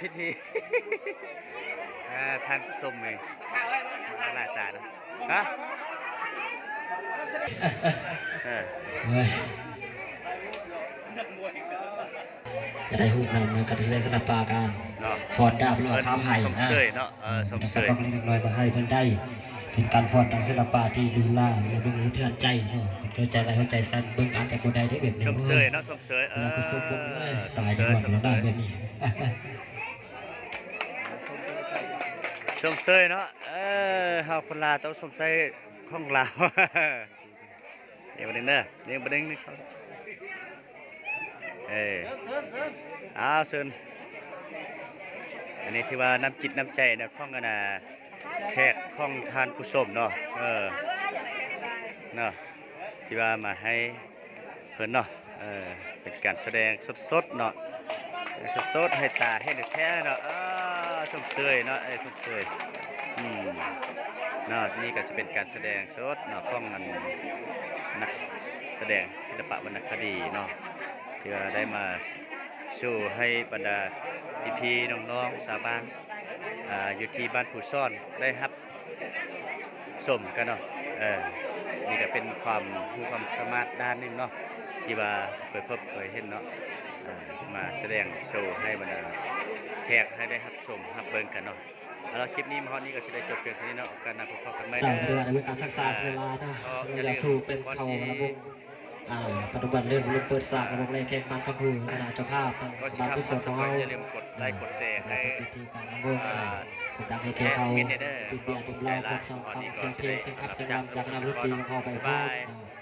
พิธีอ่าท่านผู้ชมเลยมาหน้าตานะฮะเออเฮ้ยจะได้หูปนำในการแสดงสนับปาการเนาะฟอดดาบหรือว่าข้ามไห่สมนะเสยเนาะเออสมแต่เสก็ยต้องเล็กน้อยมาให้เพิ่นได้ เป็นการฟอดดังศิลปะที่ดูล่าและเบิ่งสะเทือนใจเนาะมันเข้าใจอะไรเข้าใจสั้นเบิ่งอ่านจากบนใดได้แบบนี้สมเสยเนาะสมเสยเอเวอลาไปสู้บนเลยสตามยเสดีกยว่าสมเราเสได้ยแบบนี้สมเสยเนาะเออเฮาคนลาวต้องสมเสยของลาวเดี๋ยวบัดนี้เด้อเดี๋ยวบัดนี้นึกซะเอ้ยอ้าวเชิญอันนี้ที่ว่าน้ำจิตน้ำใจนะของกันน่ะ แขกของทานผู้ชมเนาะเออเนาะที่ว่ามาให้เพิ่นเนาะเออเป็นการแสดงสดๆเนาะสดๆให้ตาให้แท้เนาะอ้าสมเสยเนาะไอ้สมเสยอืมเนาะนี่ก็จะเป็นการแสดงสดเนาะของมันนักแสดงศิลปะวรรณคดีเนาะที่ว่าได้มาโชว์ให้บรรดาพี่ๆน้องๆชาวบ้าน อ่าอยู่ที่บ้านผู้ซ่อนได้รับชมกันเนาะเออนี่ก็เป็นความรู้ความสามารถด้านหนึงเนาะที่ว่าเคยพบเคยเห็นเนาะเอ่อมาแสดงโชว์ให้บรรดาแขกให้ได้รับชมรับเบิ่งกันเนาะเอาละคลิปนี้มาฮอดนี้ก็สิได้จบเพียงเท่านี้เนาะโอกาสหน้าพบกันใหม่สร้างเด้เรืออในเรื่องการศึกษาเวลานะก็อเวย่าลืลามสู่เป็นขอเขาสิระบบ อ่าปัจจุบันเริ่มเรื่องเปิดสากระบบในแข่งมันก็คือขนาดเจ้าภาพก็สิบาครับพิสูจน์ของเราอย่าลืมกดไลค์กดแชร์ให้พิธีการเริ่มกดดังให้แข่งเขาปิดเบียร์ปิดรอบพวกเขาฟังเสียงเพลงเสียงขับเสียงรำจากคณะดนตรีของเขาไปพบ